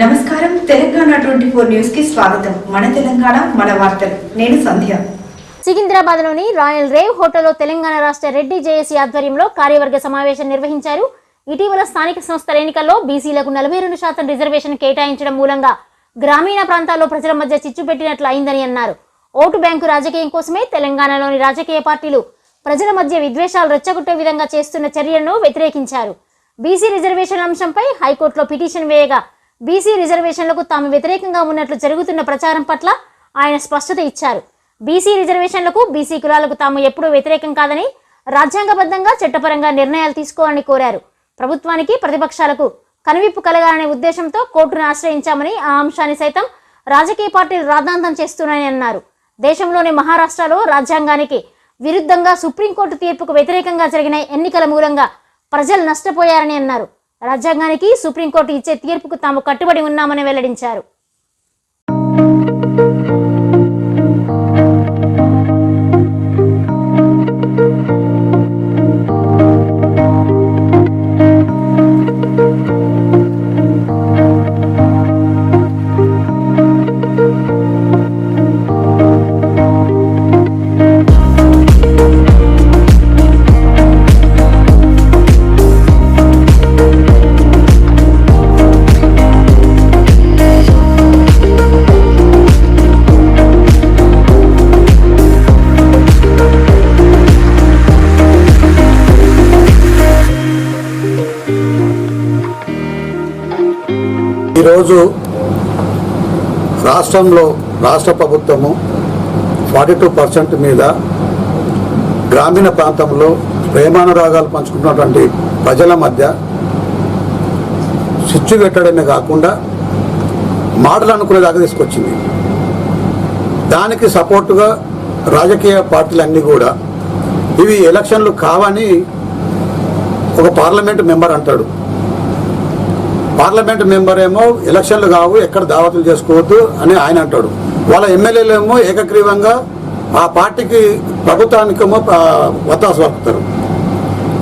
నమస్కారం. Telangana twenty four న్యూస్కి స్వాగతం. మన తెలంగాణ మన వార్తలు. నేను సంధ్య. సికింద్రాబాద్లోని రాయల్ రేవ్ హోటల్లో తెలంగాణ రాష్ట్ర రెడ్డి జేఏసీ ఆధ్వర్యంలో కార్యవర్గ సమావేశం నిర్వహించారు. ఇటీవల స్థానిక సంస్థల ఎన్నికల్లో బీసీలకు నలభై రెండు శాతం రిజర్వేషన్ కేటాయించడం మూలంగా గ్రామీణ ప్రాంతాల్లో ప్రజల మధ్య చిచ్చు పెట్టినట్లు అయిందని అన్నారు. ఓటు బ్యాంకు రాజకీయం కోసమే తెలంగాణలోని రాజకీయ పార్టీలు ప్రజల మధ్య విద్వేషాలు రెచ్చగొట్టే విధంగా చేస్తున్న చర్యలను వ్యతిరేకించారు. బీసీ రిజర్వేషన్ అంశంపై హైకోర్టులో పిటిషన్ వేయగా బీసీ రిజర్వేషన్లకు తాము వ్యతిరేకంగా ఉన్నట్లు జరుగుతున్న ప్రచారం పట్ల ఆయన స్పష్టత ఇచ్చారు. బీసీ రిజర్వేషన్లకు బీసీ కులాలకు తాము ఎప్పుడూ వ్యతిరేకం కాదని రాజ్యాంగబద్ధంగా చట్టపరంగా నిర్ణయాలు తీసుకోవాలని కోరారు. ప్రభుత్వానికి ప్రతిపక్షాలకు కనువిప్పు కలగాలనే ఉద్దేశంతో కోర్టును ఆశ్రయించామని ఆ అంశాన్ని సైతం రాజకీయ పార్టీలు రాద్ధాంతం చేస్తున్నాయని అన్నారు. దేశంలోని మహారాష్ట్రలో రాజ్యాంగానికి విరుద్ధంగా సుప్రీంకోర్టు తీర్పుకు వ్యతిరేకంగా జరిగిన ఎన్నికల మూలంగా ప్రజలు నష్టపోయారని అన్నారు. రాజ్యాంగానికి సుప్రీంకోర్టు ఇచ్చే తీర్పుకు తాము కట్టుబడి ఉన్నామని వెల్లడించారు. ఈరోజు రాష్ట్రంలో రాష్ట్ర ప్రభుత్వము ఫార్టీ టూ పర్సెంట్ మీద గ్రామీణ ప్రాంతంలో ప్రేమానురాగాలు పంచుకున్నటువంటి ప్రజల మధ్య స్విచ్ పెట్టడమే కాకుండా మాటలు అనుకునేదాకా తీసుకొచ్చింది. దానికి సపోర్టుగా రాజకీయ పార్టీలన్నీ కూడా ఇవి ఎలక్షన్లు కావని ఒక పార్లమెంట్ మెంబర్ అంటాడు. పార్లమెంట్ మెంబర్ ఏమో ఎలక్షన్లు కావు ఎక్కడ దావతులు చేసుకోవద్దు అని ఆయన అంటాడు. వాళ్ళ ఎమ్మెల్యేలు ఏమో ఏకగ్రీవంగా ఆ పార్టీకి ప్రభుత్వానికేమో వత్తాసు పలుకుతారు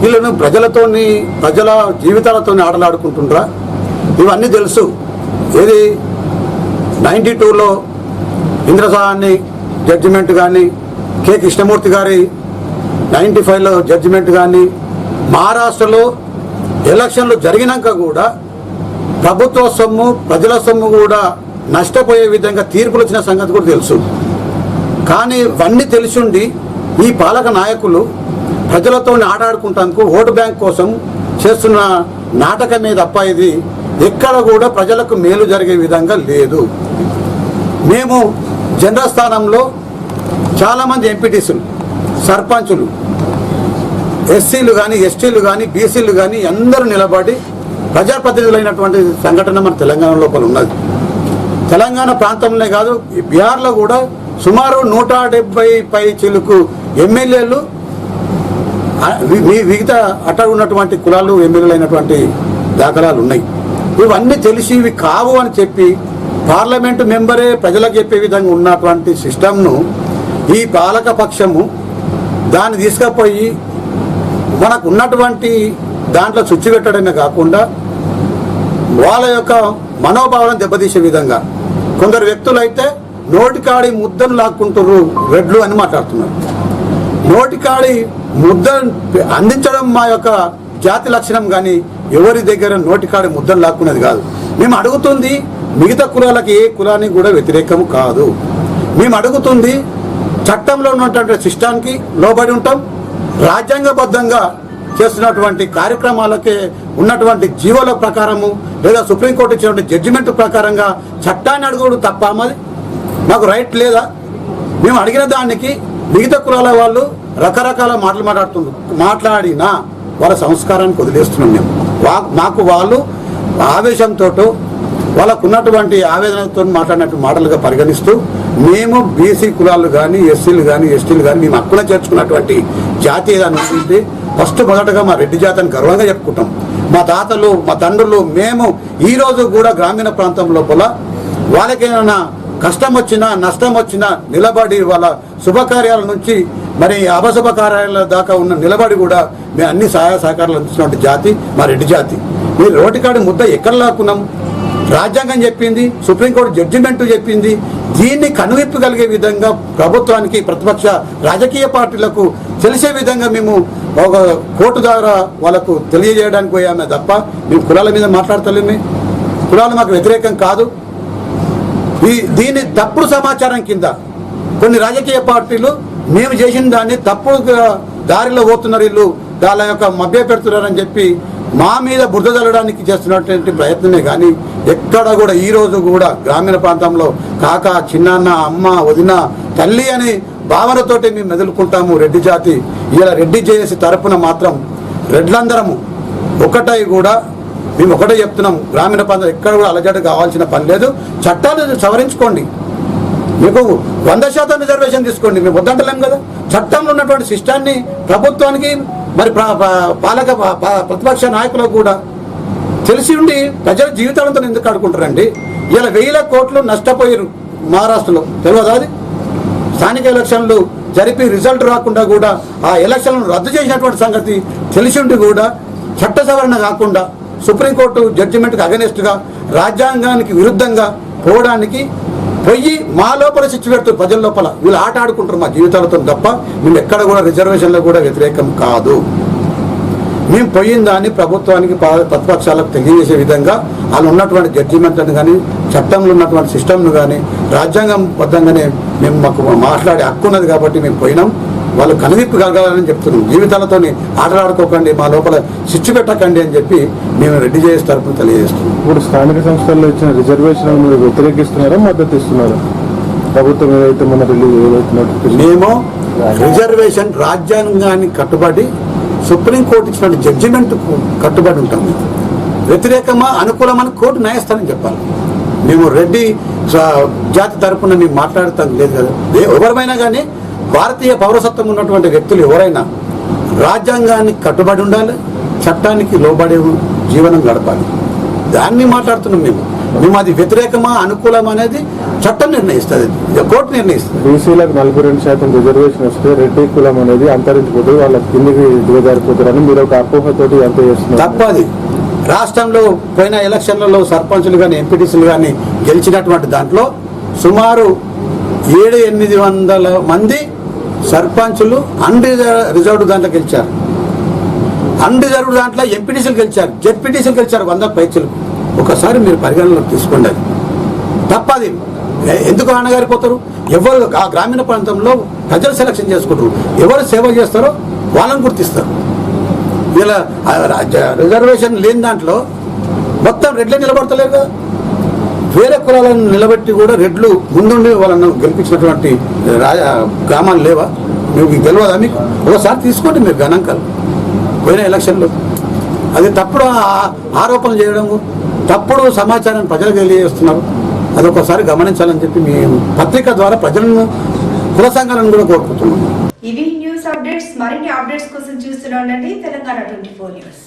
వీళ్ళను ప్రజలతోని ప్రజల జీవితాలతో ఆటలాడుకుంటుండ్రా? ఇవన్నీ తెలుసు. ఏది నైంటీ టూలో ఇంద్రసాహాన్ని జడ్జిమెంట్ కానీ కె కృష్ణమూర్తి గారి నైంటీ ఫైవ్లో జడ్జిమెంట్ కానీ మహారాష్ట్రలో ఎలక్షన్లు జరిగినాక కూడా ప్రభుత్వ సొమ్ము ప్రజల సొమ్ము కూడా నష్టపోయే విధంగా తీర్పులు వచ్చిన సంగతి కూడా తెలుసు. కానీ ఇవన్నీ తెలిసిండి ఈ పాలక నాయకులు ప్రజలతో ఆటాడుకుంటానికి ఓటు బ్యాంక్ కోసం చేస్తున్న నాటకమే తప్ప ఇది ఎక్కడ కూడా ప్రజలకు మేలు జరిగే విధంగా లేదు. మేము జనరల్ స్థానంలో చాలామంది ఎంపీటీసులు సర్పంచులు ఎస్సీలు కానీ ఎస్టీలు కానీ బీసీలు కానీ అందరూ నిలబడి ప్రజాప్రతినిధులైనటువంటి సంఘటన మన తెలంగాణ లోపల ఉన్నది. తెలంగాణ ప్రాంతంలో కాదు ఈ బీహార్లో కూడా సుమారు నూట డెబ్బై పై చిలుకు ఎమ్మెల్యేలు మిగతా అట్ట ఉన్నటువంటి కులాలు ఎమ్మెల్యేలు అయినటువంటి దాఖలాలు ఉన్నాయి. ఇవన్నీ తెలిసి ఇవి కావు అని చెప్పి పార్లమెంటు మెంబరే ప్రజలకు చెప్పే విధంగా ఉన్నటువంటి సిస్టమ్ను ఈ పాలక పక్షము దాన్ని తీసుకుపోయి మనకు ఉన్నటువంటి దాంట్లో చుచ్చు పెట్టడమే కాకుండా వాళ్ళ యొక్క మనోభావాలను దెబ్బతీసే విధంగా కొందరు వ్యక్తులు అయితే నోటికాడి ముద్దను లాక్కుంటారు రెడ్లు అని మాట్లాడుతున్నారు. నోటికాడి ముద్ద అందించడం మా యొక్క జాతి లక్షణం కానీ ఎవరి దగ్గర నోటికాడి ముద్దను లాక్కునేది కాదు. మేము అడుగుతుంది మిగతా కులాలకి ఏ కులానికి కూడా వ్యతిరేకం కాదు. మేము అడుగుతుంది చట్టంలో ఉన్నటువంటి సిస్టానికి లోబడి ఉంటాం. రాజ్యాంగబద్ధంగా చేస్తున్నటువంటి కార్యక్రమాలకే ఉన్నటువంటి జీవోల ప్రకారము లేదా సుప్రీంకోర్టు ఇచ్చినటువంటి జడ్జిమెంట్ ప్రకారంగా చట్టాన్ని అడుగుడు తప్ప మరి మాకు రైట్ లేదా? మేము అడిగిన దానికి మిగతా కులాల వాళ్ళు రకరకాల మాటలు మాట్లాడుతున్నారు మాట్లాడినా వాళ్ళ సంస్కారాన్ని వదిలేస్తున్నాం మేము. వా- మాకు వాళ్ళు ఆవేశంతో వాళ్ళకు ఉన్నటువంటి ఆవేదనతో మాట్లాడినట్టు మాటలుగా పరిగణిస్తూ మేము బీసీ కులాలు కానీ ఎస్సీలు కానీ ఎస్టీలు కానీ మేము అక్కడ చేర్చుకున్నటువంటి జాతీయ ఏదైనా ఫస్ట్ మొదటగా మా రెడ్డి జాతిని గర్వంగా చెప్పుకుంటాం. మా తాతలు మా తండ్రులు మేము ఈ రోజు కూడా గ్రామీణ ప్రాంతం లోపల వాళ్ళకేమైనా కష్టం వచ్చినా నష్టం వచ్చినా నిలబడి వాళ్ళ శుభకార్యాల నుంచి మరి అపశుభ కార్యాల దాకా ఉన్న నిలబడి కూడా మేము అన్ని సహాయ సహకారాలు అందిస్తున్నటువంటి జాతి మా రెడ్డి జాతి. మీరు రోటికాడి ముద్ద ఎక్కడ లాక్కున్నాం? రాజ్యాంగం చెప్పింది సుప్రీంకోర్టు జడ్జిమెంట్ చెప్పింది దీన్ని కనువిప్పగలిగే విధంగా ప్రభుత్వానికి ప్రతిపక్ష రాజకీయ పార్టీలకు తెలిసే విధంగా మేము ఒక కోర్టు ద్వారా వాళ్ళకు తెలియజేయడానికి పోయామే తప్ప మేము కులాల మీద మాట్లాడతలేమే. కులాలు మాకు వ్యతిరేకం కాదు. ఈ దీని తప్పుడు సమాచారం కింద కొన్ని రాజకీయ పార్టీలు మేము చేసిన దాన్ని తప్పుడు దారిలో పోతున్నారు వీళ్ళు. వాళ్ళ యొక్క మభ్య పెడుతున్నారని చెప్పి మా మీద బురద చల్లడానికి చేస్తున్నటువంటి ప్రయత్నమే కానీ ఎక్కడ కూడా ఈ రోజు కూడా గ్రామీణ ప్రాంతంలో కాక చిన్నాన్న అమ్మ వదిన తల్లి అని భావనతోటి మేము మెదులుకుంటాము రెడ్డి జాతి. ఇలా రెడ్డి జేఏసీ తరపున మాత్రం రెడ్లందరము ఒకటై కూడా మేము ఒకటే చెప్తున్నాం గ్రామీణ ప్రాంతం ఎక్కడ కూడా అలజడి కావాల్సిన పని లేదు. చట్టాలు సవరించుకోండి. మీకు వంద శాతం రిజర్వేషన్ తీసుకోండి. మేము వద్దంటలేం కదా? చట్టంలో ఉన్నటువంటి సిస్టాన్ని ప్రభుత్వానికి మరి పాలక ప్రతిపక్ష నాయకులకు కూడా తెలిసి ఉండి ప్రజల జీవితాలతో ఎందుకు ఆడుకుంటారండి? ఇలా వేల కోట్లు నష్టపోయారు మహారాష్ట్రలో. తెలియదా అది? స్థానిక ఎలక్షన్లు జరిపి రిజల్ట్ రాకుండా కూడా ఆ ఎలక్షన్లను రద్దు చేసినటువంటి సంగతి తెలిసి కూడా చట్ట సవరణ కాకుండా సుప్రీంకోర్టు జడ్జిమెంట్కి అగనెస్ట్గా రాజ్యాంగానికి విరుద్ధంగా పోవడానికి పోయి మా లోపల చిచ్చు పెడుతుంది ప్రజల లోపల వీళ్ళు ఆట ఆడుకుంటారు మా జీవితాలతో తప్ప మేము ఎక్కడ కూడా రిజర్వేషన్లో కూడా వ్యతిరేకం కాదు. మేము పోయిన దాన్ని ప్రభుత్వానికి ప్రతిపక్షాలకు తెలియజేసే విధంగా వాళ్ళు ఉన్నటువంటి జడ్జిమెంట్లను కానీ చట్టంలో ఉన్నటువంటి సిస్టమ్ను కానీ రాజ్యాంగం బద్ధంగానే మేము మాకు మాట్లాడే హక్కు ఉన్నది కాబట్టి మేము పోయినాం. వాళ్ళు కనువిప్పు కలగాలని చెప్తున్నాం. జీవితాలతోని ఆటలాడుకోకండి మా లోపల స్విచ్ పెట్టకండి అని చెప్పి మేము రెడ్డి చేసే తరపున తెలియజేస్తున్నాం. ఇప్పుడు స్థానిక సంస్థల్లో ఇచ్చిన రిజర్వేషన్ మీరు వ్యతిరేకిస్తున్నారా మద్దతు ఇస్తున్నారా ప్రభుత్వం ఏదైతే మన రిలీజ్ ఏదైతే మేము రిజర్వేషన్ రాజ్యాంగానికి కట్టుబడి సుప్రీంకోర్టు ఇచ్చిన జడ్జిమెంట్ కట్టుబడి ఉంటాం. వ్యతిరేకమా అనుకూలమని కోర్టు న్యాయస్థానం చెప్పాలి. మేము రెడ్డి జాతి తరపున మేము మాట్లాడతాం లేదు కదా. ఎవరమైనా కానీ భారతీయ పౌరసత్వం ఉన్నటువంటి వ్యక్తులు ఎవరైనా రాజ్యాంగానికి కట్టుబడి ఉండాలి చట్టానికి లోబడే జీవనం గడపాలి. దాన్ని మాట్లాడుతున్నాం మేము. మేము అది వ్యతిరేకమా అనుకూలమా అనేది చట్టం నిర్ణయిస్తుంది. కోర్టు నిర్ణయిస్తుంది. బీసీలకు నలభై రెండు శాతం రిజర్వేషన్ వస్తే రెడ్డి కులం అనేది అంతరించిపోతుంది వాళ్ళ కిందికి దిగజారిపోతారని మీరు ఒక అపోహతోటి అంత చేస్తున్నారు. తప్పది. రాష్ట్రంలో పోయిన ఎలక్షన్లలో సర్పంచులు కానీ ఎంపీటీసీలు కానీ గెలిచినటువంటి దాంట్లో సుమారు ఏడు ఎనిమిది వందల మంది సర్పంచులు అన్రిజర్వ్డ్ దాంట్లో గెలిచారు. అన్రిజర్వ్డ్ దాంట్లో ఎంపీటీసీలు గెలిచారు. జెడ్పీటీసీలు గెలిచారు వంద పైచులు ఒకసారి మీరు పరిగణనలోకి తీసుకోండి అది. తప్పది. ఎ- ఎందుకు అన్నగారిపోతారు ఎవరు ఆ గ్రామీణ ప్రాంతంలో ప్రజలు సెలక్షన్ చేసుకుంటారు. ఎవరు సేవ చేస్తారో వాళ్ళని గుర్తిస్తారు. ఇలా రిజర్వేషన్ లేని దాంట్లో మొత్తం రెడ్లే నిలబడతలేదు వేరే కులాలను నిలబెట్టి కూడా రెడ్లు ముందుండి వాళ్ళను గెలిపించినటువంటి రాజా గ్రామాలు లేవా? మీకు తెలియదా మీకు? ఒకసారి తీసుకోండి మీరు గణాంకాలు. పోయిన ఎలక్షన్లో. అది తప్పుడు ఆరోపణలు చేయడం తప్పుడు సమాచారం ప్రజలకు తెలియజేస్తున్నారు. అది ఒకసారి గమనించాలని చెప్పి మేము పత్రిక ద్వారా ప్రజలను కుల సంఘాలను కూడా కోరుకుంటున్నాం. ఇవి న్యూస్ అప్డేట్స్ మరిన్ని అప్డేట్స్ కోసం చూస్తూనే ఉండండి తెలంగాణ ట్వంటీ ఫోర్ న్యూస్.